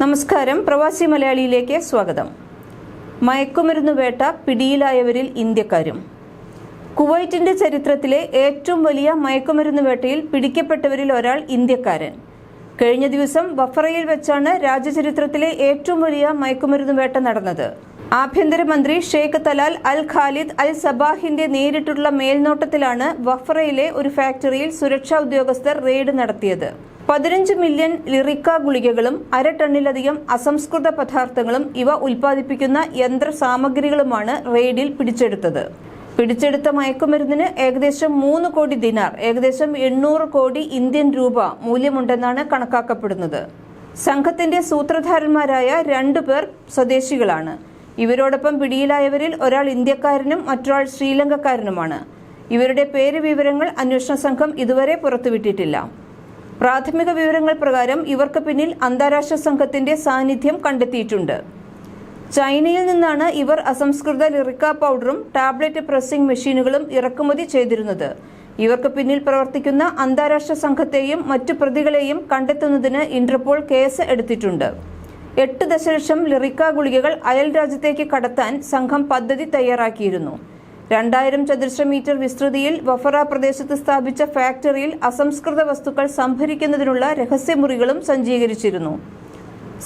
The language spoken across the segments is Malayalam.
നമസ്കാരം. പ്രവാസി മലയാളിയിലേക്ക് സ്വാഗതം. മയക്കുമരുന്ന് വേട്ട പിടിയിലായവരിൽ ഇന്ത്യക്കാരും. കുവൈറ്റിന്റെ ചരിത്രത്തിലെ ഏറ്റവും വലിയ മയക്കുമരുന്ന് വേട്ടയിൽ പിടിക്കപ്പെട്ടവരിൽ ഒരാൾ ഇന്ത്യക്കാരൻ. കഴിഞ്ഞ ദിവസം വഫറയിൽ വെച്ചാണ് രാജ്യചരിത്രത്തിലെ ഏറ്റവും വലിയ മയക്കുമരുന്ന് വേട്ട നടന്നത് ആഭ്യന്തരമന്ത്രി Sheikh Talal Al Khalid Al സബാഹിന്റെ നേരിട്ടുള്ള മേൽനോട്ടത്തിലാണ് വഫറയിലെ ഒരു ഫാക്ടറിയിൽ സുരക്ഷാ ഉദ്യോഗസ്ഥർ റെയ്ഡ് നടത്തിയത്. പതിനഞ്ച് മില്യൺ ലിറിക്ക ഗുളികകളും അര ടണ്ണിലധികം അസംസ്കൃത പദാർത്ഥങ്ങളും ഇവ ഉൽപ്പാദിപ്പിക്കുന്ന യന്ത്ര സാമഗ്രികളുമാണ് റെയ്ഡിൽ പിടിച്ചെടുത്തത്. പിടിച്ചെടുത്ത മയക്കുമരുന്നിന് ഏകദേശം മൂന്ന് കോടി ദിനാർ ഏകദേശം എണ്ണൂറ് കോടി ഇന്ത്യൻ രൂപ മൂല്യമുണ്ടെന്നാണ് കണക്കാക്കപ്പെടുന്നത്. സംഘത്തിന്റെ സൂത്രധാരന്മാരായ രണ്ടു പേർ സ്വദേശികളാണ്. ഇവരോടൊപ്പം പിടിയിലായവരിൽ ഒരാൾ ഇന്ത്യക്കാരനും മറ്റൊരാൾ ശ്രീലങ്കക്കാരനുമാണ്. ഇവരുടെ പേര് വിവരങ്ങൾ അന്വേഷണ സംഘം ഇതുവരെ പുറത്തുവിട്ടിട്ടില്ല. പ്രാഥമിക വിവരങ്ങൾ പ്രകാരം ഇവർക്ക് പിന്നിൽ അന്താരാഷ്ട്ര സംഘത്തിന്റെ സാന്നിധ്യം കണ്ടെത്തിയിട്ടുണ്ട്. ചൈനയിൽ നിന്നാണ് ഇവർ അസംസ്കൃത ലിറിക്ക പൗഡറും ടാബ്ലറ്റ് പ്രസ്സിംഗ് മെഷീനുകളും ഇറക്കുമതി ചെയ്തിരുന്നത്. ഇവർക്ക് പിന്നിൽ പ്രവർത്തിക്കുന്ന അന്താരാഷ്ട്ര സംഘത്തെയും മറ്റു പ്രതികളെയും കണ്ടെത്തുന്നതിന് ഇന്റർപോൾ കേസ് എടുത്തിട്ടുണ്ട്. എട്ട് ദശലക്ഷം ലിറിക്ക ഗുളികകൾ അയൽ രാജ്യത്തേക്ക് കടത്താൻ സംഘം പദ്ധതി തയ്യാറാക്കിയിരുന്നു. രണ്ടായിരം ചതുരശ്ര മീറ്റർ വിസ്തൃതിയിൽ വഫറ പ്രദേശത്ത് സ്ഥാപിച്ച ഫാക്ടറിയിൽ അസംസ്കൃത വസ്തുക്കൾ സംഭരിക്കുന്നതിനുള്ള രഹസ്യമുറികളും സജ്ജീകരിച്ചിരുന്നു.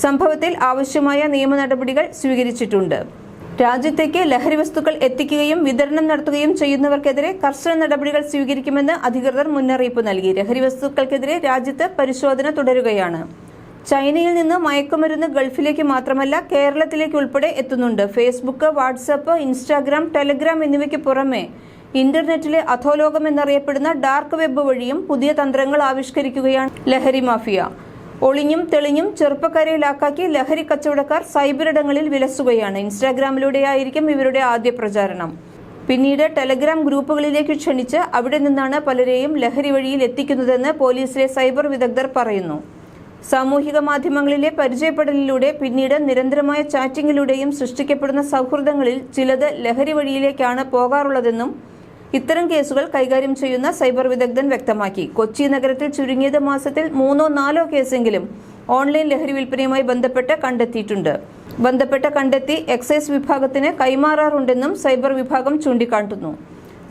സംഭവത്തിൽ ആവശ്യമായ നിയമ നടപടികൾ സ്വീകരിച്ചിട്ടുണ്ട്. രാജ്യത്തേക്ക് ലഹരി വസ്തുക്കൾ എത്തിക്കുകയും വിതരണം നടത്തുകയും ചെയ്യുന്നവർക്കെതിരെ കർശന നടപടികൾ സ്വീകരിക്കുമെന്ന് അധികൃതർ മുന്നറിയിപ്പ് നൽകി. ലഹരി വസ്തുക്കൾക്കെതിരെ രാജ്യത്ത് പരിശോധന തുടരുകയാണ്. ചൈനയിൽ നിന്ന് മയക്കുമരുന്ന് ഗൾഫിലേക്ക് മാത്രമല്ല കേരളത്തിലേക്ക് ഉൾപ്പെടെ എത്തുന്നുണ്ട്. ഫേസ്ബുക്ക് വാട്സപ്പ് ഇൻസ്റ്റാഗ്രാം ടെലഗ്രാം എന്നിവയ്ക്ക് പുറമെ ഇന്റർനെറ്റിലെ അധോലോകം എന്നറിയപ്പെടുന്ന ഡാർക്ക് വെബ് വഴിയും പുതിയ തന്ത്രങ്ങൾ ആവിഷ്കരിക്കുകയാണ് ലഹരി മാഫിയ. ഒളിഞ്ഞും തെളിഞ്ഞും ചെറുപ്പക്കാരെ ലാക്കാക്കി ലഹരി കച്ചവടക്കാർ സൈബറിടങ്ങളിൽ വിലസുകയാണ്. ഇൻസ്റ്റാഗ്രാമിലൂടെയായിരിക്കും ഇവരുടെ ആദ്യ പ്രചാരണം. പിന്നീട് ടെലഗ്രാം ഗ്രൂപ്പുകളിലേക്ക് ക്ഷണിച്ച് അവിടെ നിന്നാണ് പലരെയും ലഹരി വഴിയിൽ എത്തിക്കുന്നതെന്ന് പോലീസിലെ സൈബർ വിദഗ്ധർ പറയുന്നു. സാമൂഹിക മാധ്യമങ്ങളിലെ പരിചയപ്പെടലിലൂടെ പിന്നീട് നിരന്തരമായ ചാറ്റിംഗിലൂടെയും സൃഷ്ടിക്കപ്പെടുന്ന സൗഹൃദങ്ങളിൽ ചിലത് ലഹരി വഴിയിലേക്കാണ് പോകാറുള്ളതെന്നും ഇത്തരം കേസുകൾ കൈകാര്യം ചെയ്യുന്ന സൈബർ വിദഗ്ധൻ വ്യക്തമാക്കി. കൊച്ചി നഗരത്തിൽ ചുരുങ്ങിയത് മാസത്തിൽ മൂന്നോ നാലോ കേസെങ്കിലും ഓൺലൈൻ ലഹരി വിൽപ്പനയുമായി ബന്ധപ്പെട്ട് കണ്ടെത്തിയിട്ടുണ്ട്. ബന്ധപ്പെട്ട കണ്ടെത്തി എക്സൈസ് വിഭാഗത്തിന് കൈമാറാറുണ്ടെന്നും സൈബർ വിഭാഗം ചൂണ്ടിക്കാട്ടുന്നു.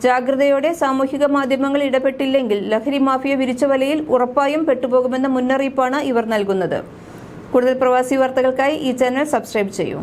ജാഗ്രതയോടെ സാമൂഹിക മാധ്യമങ്ങൾ ഇടപെട്ടില്ലെങ്കിൽ ലഹരി മാഫിയ വിരിച്ച വലയിൽ ഉറപ്പായും പെട്ടുപോകുമെന്ന മുന്നറിയിപ്പാണ് ഇവർ നൽകുന്നത്. കൂടുതൽ പ്രവാസി വാർത്തകൾക്കായി ഈ ചാനൽ സബ്സ്ക്രൈബ് ചെയ്യൂ.